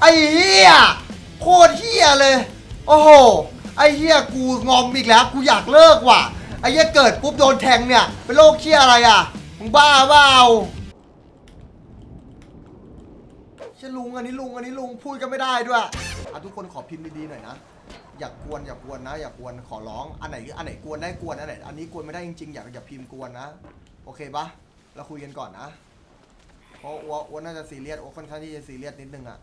ไอ้เหี้ยโคตรเหี้ยเลย โอ้โห ไอ้เหี้ยกูงอมอีกแล้ว กูอยากเลิกว่ะ ไอ้เหี้ยเกิดปุ๊บโดนแทงเนี่ย เป็นโรคเหี้ยอะไรอะ มึงบ้าเปล่าใช่ลุงอันนี้ลุงอันนี้ลุงพูดก็ไม่ได้ด้วยอะทุกคนขอพิมพ์ดีๆหน่อยนะ อย่ากวนอย่ากวนนะ อย่ากวนขอร้อง อันไหนอันไหนกวนได้กวนอันไหนอันนี้กวนไม่ได้จริงๆอย่าอย่าพิมพ์กวนนะ โอเคปะเราคุยกันก่อนนะ เพราะอ้วอ้วนน่าจะซีเรียสอ้วค่อนข้างที่จะซีเรียสนิดนึงอะ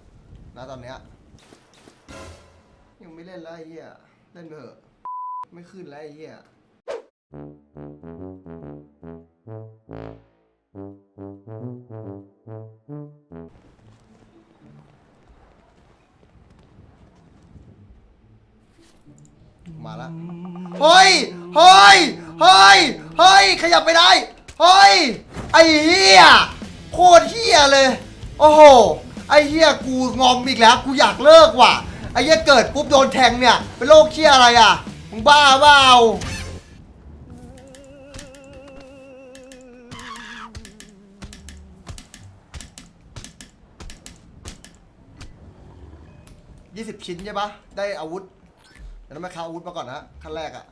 นะตอนเนี้ยยังไม่เล่นแล้วไอ้เหี้ยเล่นไปเถอะ ไม่ขึ้นแล้วไอ้เหี้ยมาล้วเฮ้ยเฮ้ยเฮ้ยเฮ้ยขยับไปได้เฮ้ยไอ้เหี้ยโคตรเหี้ยเลย โอ้โห ไอ้เหี้ยกูงอมอีกแล้วกูอยากเลิกว่ะไอ้เหี้ยเกิดปุ๊บโดนแทงเนี่ยเป็นโรคเหี้ยอะไรอะมึงบ้าเปล่ายี่สิบชิ้นใช่ปะได้อาวุธเดี๋ยวต้องไปค้าอาวุธมาก่อนนะขั้นแรกอะ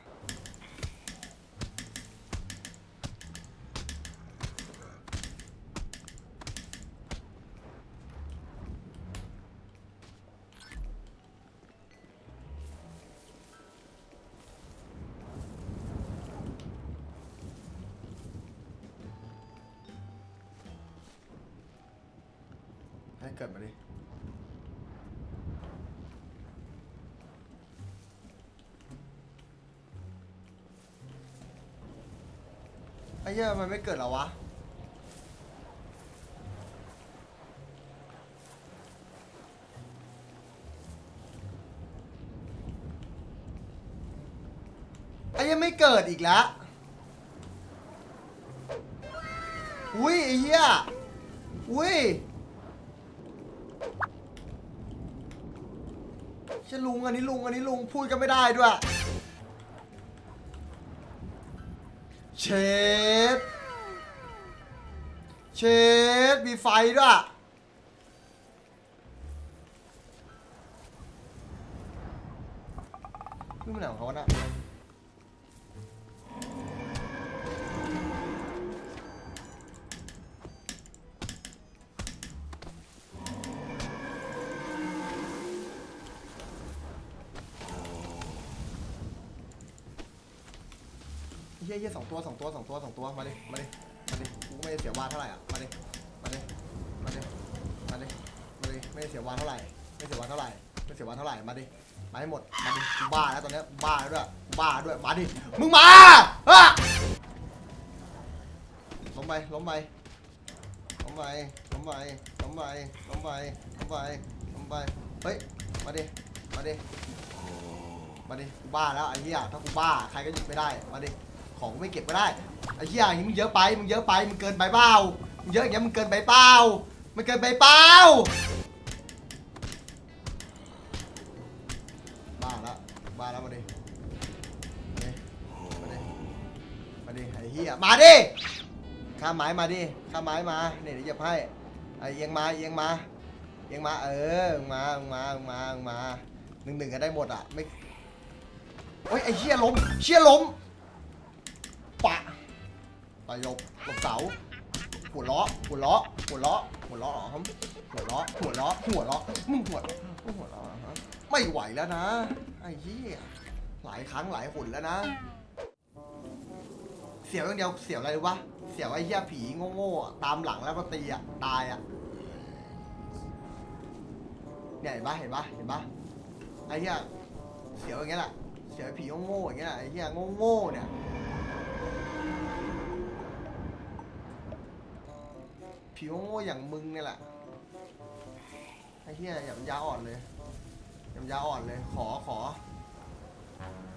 เกิดมาดิไอ้เหี้ยมันไม่เกิดหรอวะ ไอ้เหี้ยังไม่เกิดอีกแล้ว อุ้ยไอ้เหี้ยอุ้ย ช่ลุงอันนี้ลุงอันนี้ลุงพูดก็ไม่ได้ด้วย เชดเชดมีไฟด้วยนี่มันไหนของเขาน่ะ เฮียเฮียสองตัวสองตัวสองตัวสองตัวมาดิมาดิมาดิกูไม่ได้เสียวาเท่าไหร่อะมาดิมาดิมาดิมาดิมาดิไม่ได้เสียวาเท่าไหร่ ไม่เสียวาเท่าไหร่ไม่เสียวาเท่าไหร่มาดิมาให้หมดมาดิกูบ้าแล้วตอนเนี้ยบ้าแล้วด้วยบ้าด้วยมาดิมึงมาอะล้มไปล้มไปล้มไปล้มไปล้มไปล้มไปล้มไปล้มไปเฮ้ยมาดิมาดิมาดิกูบ้าแล้วไอ้เหี้ยถ้ากูบ้าใครก็หยุดไม่ได้มาดิ ของไม่เก็บก็ได้ไอ้เหี้ยอย่างนี้มึงเยอะไปมึงเยอะไปมึงเกินไปเปล่ามึงเยอะอย่างเงี้ยมึงเกินไปเปล่ามันเกินไปเปล่าบ้าแล้วบ้าแล้วมาดิมาดิมาดิไอ้เหี้ยมาดิข้าไม้มาดิข้าไม้มาเนี่ยเดี๋ยวเหยียบให้ไอ้เอียงมาเอียงมาเอียงมาเออมามามามาหนึ่งหนึ่งกันได้หมดอะไม่โอ้ยไอ้เหี้ยล้มเชี่ยล้ม ปะตายบหลบเสาหัวล้อหัวล้อหัวล้อหัวล้อเหรอครับหัวล้อหัวล้อหัวล้อมึงหัวมึงหัวล้อเหรอฮะไม่ไหวแล้วนะไอ้เหี้ยหลายครั้งหลายหนแล้วนะ เสียวอย่างเดียวเสียวอะไรรู้ปะเสียวไอ้เหี้ยผีโง่ๆตามหลังแล้วมาตีอะตายอะเนี่ยเห็นปะเห็นปะเห็นปะไอ้เหี้ยเสียวอย่างเงี้ยแหละเสียวผีโง่ๆอย่างเงี้ยแหละไอ้เหี้ยโง่ๆเนี่ย ผิวโง่อย่างมึงเนี่ยแหละไอ้เหี้ยอย่ามันยาอ่อนเลยอย่ามันยาอ่อนเลย ขอขอ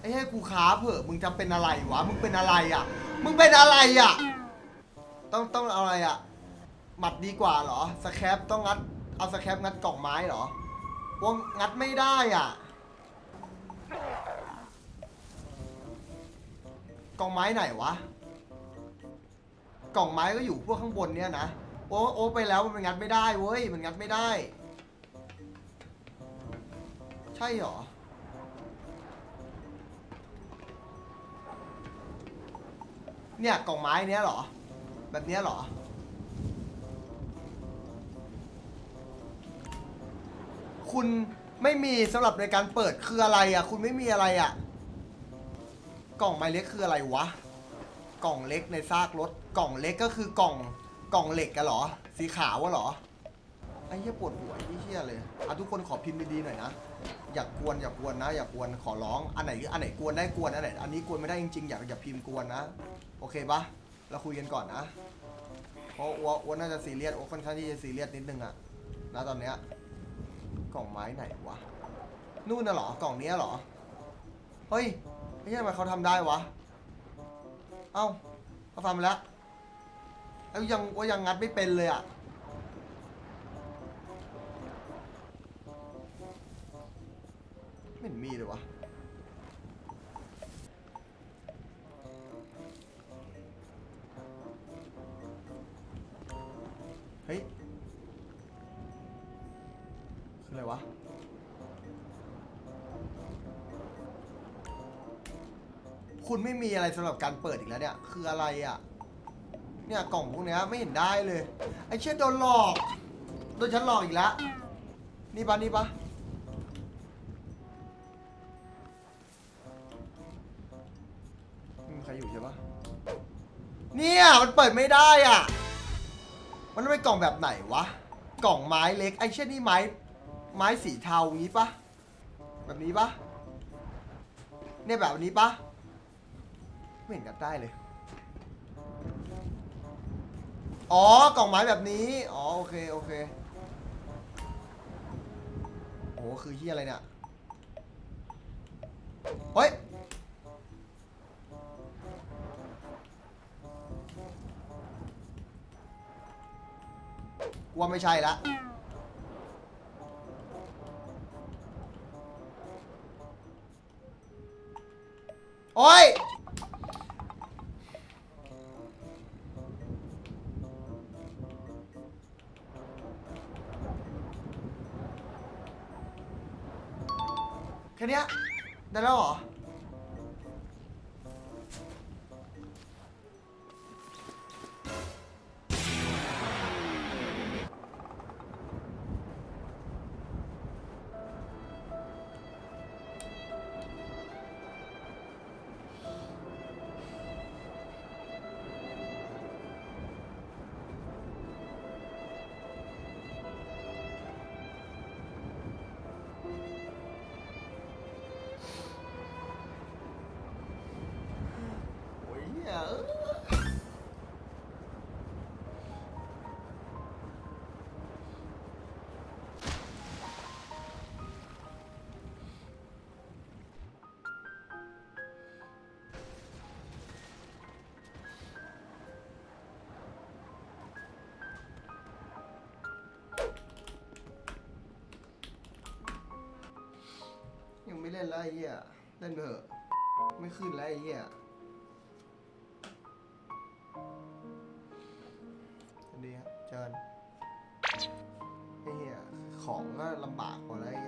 ไอ้ให้กูขาเผอะมึงจะเป็นอะไรวะมึงเป็นอะไรอะ มึงเป็นอะไรอะ ต้องต้องเอาอะไรอะหมัดดีกว่าเหรอสแครปต้องงัดเอาสแครปงัดกล่องไม้เหรอวงงัดไม่ได้อะกล่องไม้ไหนวะ กล่องไม้ก็อยู่พวกข้างบนเนี่ยนะ โอ้โอ้ไปแล้วมันงัดไม่ได้เว้ยมันงัดไม่ได้ ใช่เหรอเนี่ยกล่องไม้เนี้ยหรอ แบบเนี้ยหรอ คุณไม่มีสำหรับในการเปิดคืออะไรอะ คุณไม่มีอะไรอะ กล่องไม้เล็กคืออะไรวะ กล่องเล็กในซากรถ กล่องเล็กก็คือกล่อง กล่องเหล็กกันหรอ สีขาวอะหรอ ไอ้เหี้ยปวดหัวไอ้เหี้ยเลยอะทุกคนขอพิมพ์ดีๆหน่อยนะ อย่ากวนอย่ากวนนะ อย่ากวนขอร้อง อันไหนอันไหนกวนได้กวนอันไหนอันนี้กวนไม่ได้จริงๆอย่าอย่าพิมพ์กวนนะ โอเคปะเราคุยกันก่อนนะ เพราะอ้วอ้วนน่าจะซีเรียสอ้วค่อนข้างที่จะซีเรียสนิดนึงอะนะตอนเนี้ย กล่องไม้ไหนวะ นู่นน่ะเหรอ กล่องเนี้ยเหรอ เฮ้ยไอ้เหี้ยทำไมเขาทำได้วะ เอ้าเขาทำไปแล้ว แล้วยังว่ายังงัดไม่เป็นเลยอะไม่เห็นมีเลยวะเฮ้ยคืออะไรวะ คุณไม่มีอะไรสำหรับการเปิดอีกแล้วเนี่ย คืออะไรอะ เนี่ยกล่องพวกเนี้ยไม่เห็นได้เลย ไอ้เชี่ยโดนหลอก โดนฉันหลอกอีกแล้ว นี่ปะนี่ปะมีใครอยู่ใช่ปะเนี่ยมันเปิดไม่ได้อะ มันเป็นกล่องแบบไหนวะ กล่องไม้เล็ก ไอ้เช่นนี่ไม้ ไม้สีเทางี้ปะแบบนี้ปะเนี่ยแบบนี้ปะไม่เห็นกันได้เลย อ๋อกล่องไม้แบบนี้ อ๋อโอเคโอเคโอ้คือเฮียอะไรเนี่ย เฮ้ย ว่าไม่ใช่ละโอ้ย แค่เนี้ยได้แล้วเหรอ ล่นแล้วไอ้เหี้ยเล่นเถอะ ไม่ขึ้นแล้วไอ้เหี้ยดีครับเชิญไอ้เหี้ยของก็ลำบากกว่าแล้วไอ้เหี้ย